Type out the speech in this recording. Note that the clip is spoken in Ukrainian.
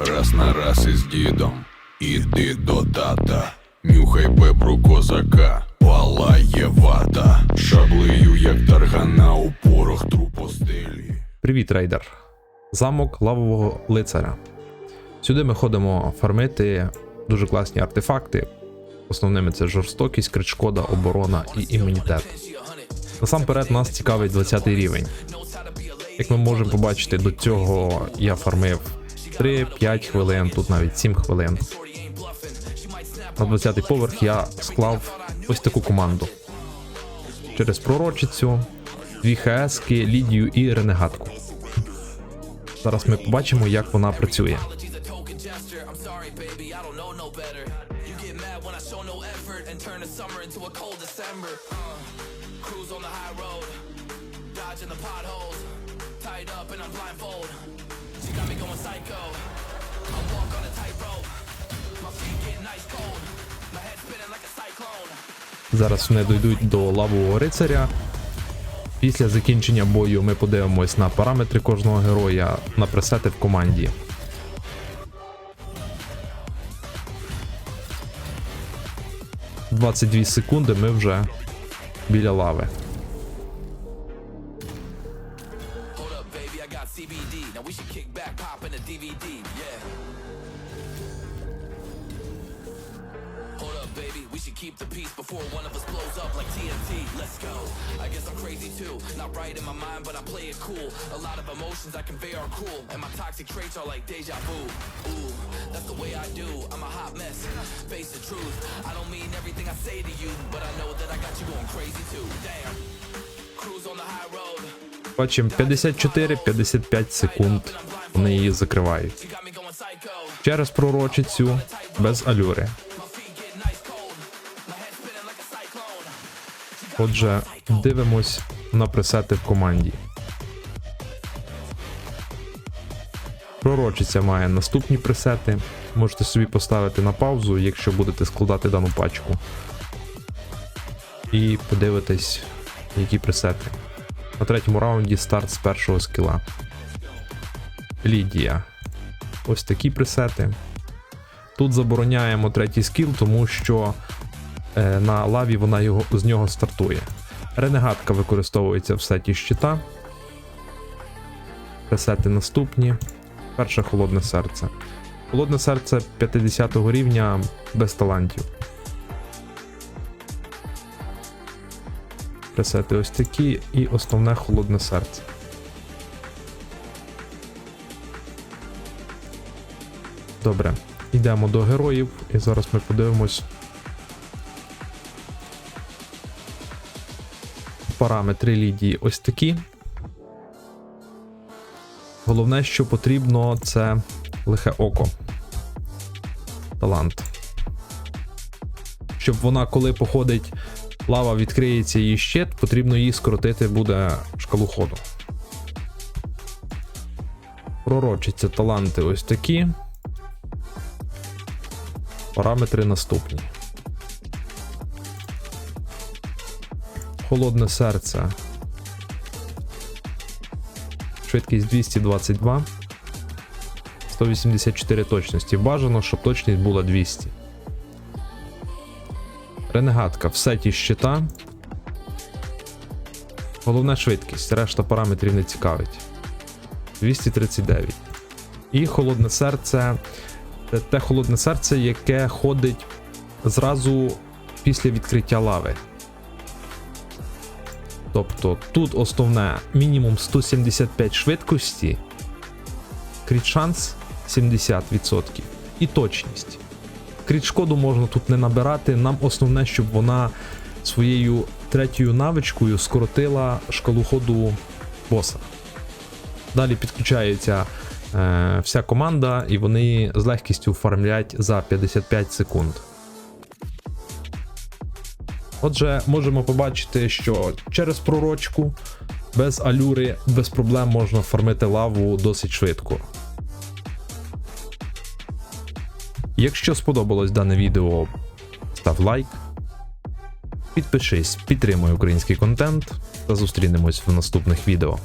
Раз на раз із дідом, іди до тата, нюхай бебру козака, палає вата, шаблею, як таргана у порох трупостелі. Привіт, рейдер! Замок лавового лицаря. Сюди ми ходимо фармити дуже класні артефакти. Основними це жорстокість, критшкода, оборона і імунітет. Насамперед нас цікавить 20 рівень. Як ми можемо побачити, до цього я фармив 3-5 хвилин, тут навіть 7 хвилин. На 20 поверх я склав ось таку команду. Через пророчицю, дві ХС, Лідію і Ренегатку. Зараз ми побачимо, як вона працює. Uh, on the high road, dodging the potholes, tied up and I'm blindfold. Зараз вони дійдуть до лавового рицаря. Після закінчення бою ми подивимось на параметри кожного героя, на пресети в команді. «22 секунди ми вже біля лави. Got CBD. Now we should kick back, pop in a DVD. Yeah. Hold up, baby, we should keep the peace before one of us blows up like TNT. Let's go. I guess I'm crazy too. Not right in my mind, but I play it cool. A lot of emotions I convey are cool, and my toxic traits are like deja vu. Ooh, that's the way I do. I'm a hot mess. Face the truth. I don't mean everything I say to you, but I know that I got you going crazy too. Damn. Бачимо 54-55 секунд. Вони її закривають. Через пророчицю без алюри. Отже, дивимось на пресети в команді. Пророчиця має наступні пресети. Можете собі поставити на паузу, якщо будете складати дану пачку. І подивитись, які пресети. На третьому раунді старт з першого скіла. Лідія. Ось такі пресети. Тут забороняємо третій скіл, тому що е, на лаві вона його, з нього стартує. Ренегатка використовується в сеті щита. Пресети наступні. Перше холодне серце. Холодне серце 50 го рівня без талантів. Пресети ось такі і основне холодне серце. Добре, йдемо до героїв, і зараз ми подивимось параметри лідії ось такі. Головне, що потрібно, це лихе око. Талант. Щоб вона, коли походить, лава відкриється її щит, потрібно її скоротити буде шкалу ходу. Пророчиться таланти ось такі. Параметри наступні. Холодне серце. Швидкість 222. 184 точності. Бажано, щоб точність була 200. Ренегатка в сеті щита. Головна швидкість. Решта параметрів не цікавить. 239. І холодне серце. Це те холодне серце, яке ходить зразу після відкриття лави. Тобто тут основне мінімум 175 швидкості, кріт шанс 70% і точність. Кріт шкоду можна тут не набирати. Нам основне, щоб вона своєю третьою навичкою скоротила шкалу ходу боса. Далі підключається е, вся команда, і вони з легкістю фармлять за 55 секунд. Отже, можемо побачити, що через пророчку без алюри, без проблем можна фармити лаву досить швидко. Якщо сподобалось дане відео, став лайк, підпишись, підтримуй український контент та зустрінемось в наступних відео.